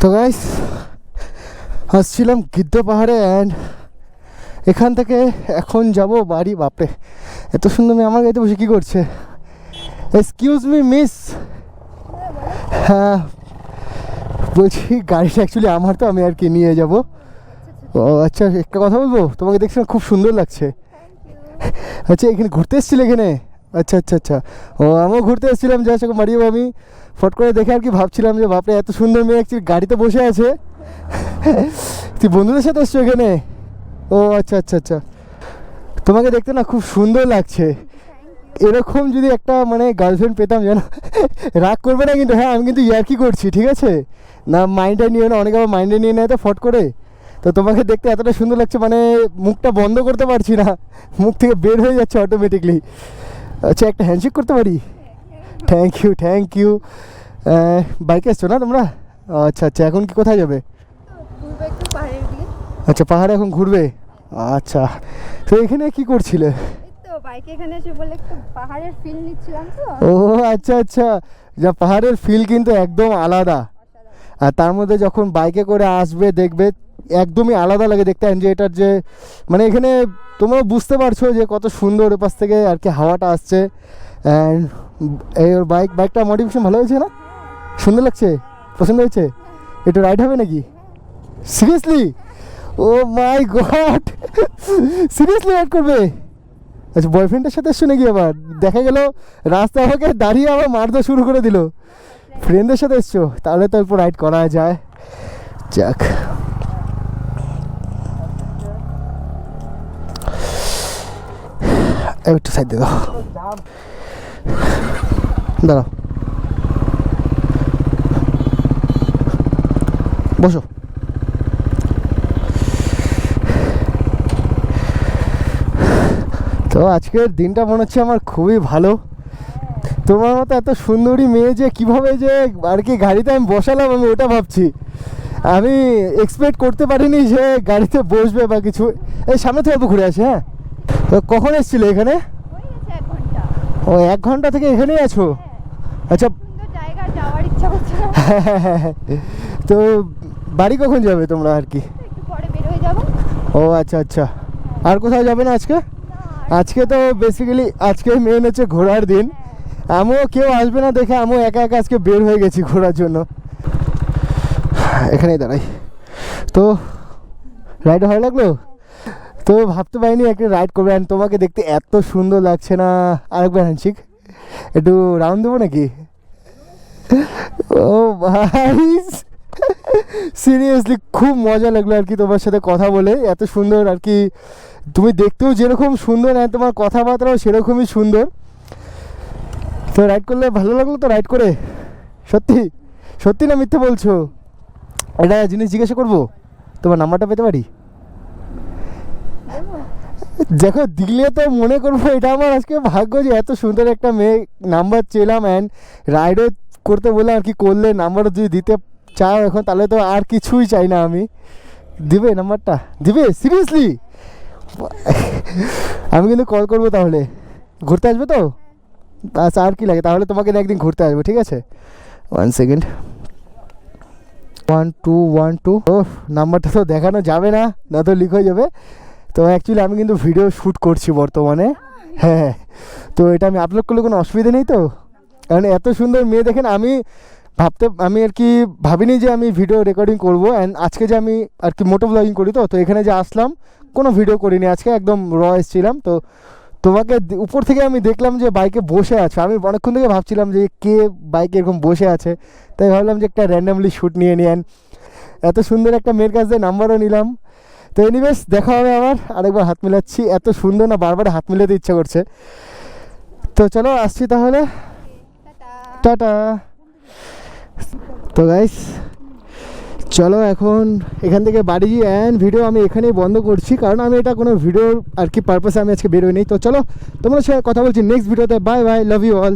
তো গাইস আসছিলাম গিদ্ধ পাহাড়ে অ্যান্ড এখান থেকে এখন যাব বাড়ি, বাপরে। এত সুন্দর মেয়ে আমার গাড়িতে বসে কী করছে? এক্সকিউজ মি মিস হ্যাঁ বলছি গাড়িটা অ্যাকচুয়ালি আমার তো, আমি আর কি নিয়ে যাব। ও আচ্ছা একটা কথা বলব? তোমাকে দেখছিলাম খুব সুন্দর লাগছে। আচ্ছা এখানে ঘুরতে এসেছিলে এখানে? আচ্ছা আচ্ছা আচ্ছা। ও, আমিও ঘুরতে এসেছিলাম যা সে মারিও আমি। ফট করে দেখে আর কি ভাবছিলাম যে, বাপরে, এত সুন্দর মেয়ে অ্যাকচুয়ালি গাড়িতে বসে আছে। তুই বন্ধুদের সাথে এসছো এখানে? ও আচ্ছা আচ্ছা আচ্ছা। তোমাকে দেখতে না খুব সুন্দর লাগছে। এরকম যদি একটা মানে গার্লফ্রেন্ড পেতাম যেন, রাগ করবে না কিন্তু হ্যাঁ আমি কিন্তু ইয়ার্কি করছি, ঠিক আছে? না মাইন্ডে নিয়ে না, অনেকে আবার মাইন্ডে নিয়ে নেয় তো ফট করে। তো তোমাকে দেখতে এতটা সুন্দর লাগছে মানে মুখটা বন্ধ করতে পারছি না। মুখ থেকে বের হয়ে যাচ্ছে অটোমেটিকলি আচ্ছা একটা হ্যান্ডশেক করতে পারি? থ্যাংক ইউ থ্যাংক ইউ বাইকে এসছো না তোমরা? আচ্ছা আচ্ছা এখন কি কোথায় যাবে? আচ্ছা পাহাড়ে এখন ঘুরবে? আচ্ছা তো এখানে কি করছিলে? ও আচ্ছা আচ্ছা। যা পাহাড়ের ফিল কিন্তু একদম আলাদা। আর তার মধ্যে যখন বাইকে করে আসবে দেখবে একদমই আলাদা লাগে দেখতে। যে এটার যে মানে এখানে তোমরা বুঝতে পারছ যে কত সুন্দর এপাশ থেকে আর কি হাওয়াটা আসছে। অ্যান্ড এই ওর বাইক বাইকটা মডিফিকেশন ভালো হয়েছে না? সুন্দর লাগছে? পছন্দ হয়েছে? একটু রাইড হবে নাকি? Seriously oh my god seriously ride করবে? আচ্ছা বয়ফ্রেন্ডের সাথে এসছো নাকি আবার? দেখা গেল রাস্তা আমাকে দাঁড়িয়ে আবার মারতে শুরু করে দিল। ফ্রেন্ডের সাথে এসছো? তাহলে তো এরপর রাইড করা যায়। যাক। একটু সাইড দাও। দাঁড়াও। বসো। তো আজকের দিনটা মনে হচ্ছে আমার খুবই ভালো। তোমার মতো এত সুন্দরী মেয়ে যে কীভাবে যে আর কি গাড়িতে আমি বসালাম আমি ওটা ভাবছি। আমি এক্সপেক্ট করতে পারিনি যে গাড়িতে বসবে বা কিছু। এই সামনে থেকে ঘুরে আসি হ্যাঁ? তো কখন এসেছিলে এখানে? হয়ে ও এক ঘণ্টা থেকে এখানেই আছো? আচ্ছা। তো বাড়ি কখন যাবে তোমরা আর কি? হয়ে ও আচ্ছা আচ্ছা। আর কোথাও যাবে না আজকে? আজকে তো বেসিক্যালি আজকে মেন হচ্ছে ঘোরার দিন। আমিও কেউ আসবে না দেখে আমিও একা একা আজকে বের হয়ে গেছি ঘোরার জন্য। এখানেই দাঁড়াই। তো রাইড ভালো লাগল? তো ভাবতে পারিনি একটা রাইড করবে। তোমাকে দেখতে এত সুন্দর লাগছে না। আরেকবার হ্যান্ডশিক একটু রাউন্ড দেবো নাকি? ও ভাই সিরিয়াসলি খুব মজা লাগল আর কি তোমার সাথে কথা বলে, এত সুন্দর আর কি। তুমি দেখতেও যেরকম সুন্দর আর তোমার কথাবার্তাও সেরকমই সুন্দর। তো রাইড করলে ভালো লাগল তো রাইড করে? সত্যি? সত্যি না মিথ্যে বলছো? একটা জিনিস জিজ্ঞাসা করব? তোমার নাম্বারটা পেতে পারি? দেখো দিলে তো মনে করব এটা আমার আজকে ভাগ্য যে এত সুন্দর একটা মেয়ে নাম্বার চেলাম অ্যান্ড রাইডও করতে বললাম আর কি করলে নাম্বারও যদি দিতে চাও এখন, তাহলে তো আর কিছুই চাই না আমি। দিবে নাম্বারটা দিবে? সিরিয়াসলি আমি কিন্তু কল করব তাহলে। ঘুরতে আসবে তো? আচ্ছা আর কি লাগে? তাহলে তোমাকে একদিন ঘুরতে আসব, ঠিক আছে? One second one two one two ও নাম্বারটা তো দেখানো যাবে না না তো লিক হয়ে যাবে। তো অ্যাকচুয়ালি আমি কিন্তু ভিডিও শ্যুট করছি বর্তমানে। হ্যাঁ তো এটা আমি আপলোড করলে কোনো অসুবিধা নেই তো? কারণ এত সুন্দর মেয়ে দেখেন, আমি ভাবতে, আমি আর কি ভাবিনি যে আমি ভিডিও রেকর্ডিং করব। অ্যান্ড আজকে যে আমি আর কি মোটো ব্লগিং করি তো তো এখানে যে আসলাম, কোনো ভিডিও করিনি। আজকে একদম র এসেছিলাম। তো তোমাকে উপর থেকে আমি দেখলাম যে বাইকে বসে আছো। আমি অনেকক্ষণ থেকে ভাবছিলাম যে কে বাইকে এরকম বসে আছে। তাই ভাবলাম যে একটা র্যান্ডামলি শ্যুট নিয়ে নিয়েন এত সুন্দর একটা মেয়ের কাছ দিয়ে নাম্বারও নিলাম। তো এনিওয়েজ দেখা হবে আবার। আরেকবার হাত মিলাচ্ছি। এত সুন্দর না, বারবার হাত মিলাতে ইচ্ছা করছে। তো চলো, আসছি তাহলে। টাটা। তো গাইস চলো এখন এখান থেকে বাড়ি অ্যান্ড ভিডিও আমি এখানেই বন্ধ করছি। কারণ আমি এটা কোনো ভিডিওর আর কি পারপাসে আমি আজকে বেরোই নেই তো চলো তোমার সাথে কথা বলছি। নেক্সট ভিডিওতে bye bye love you all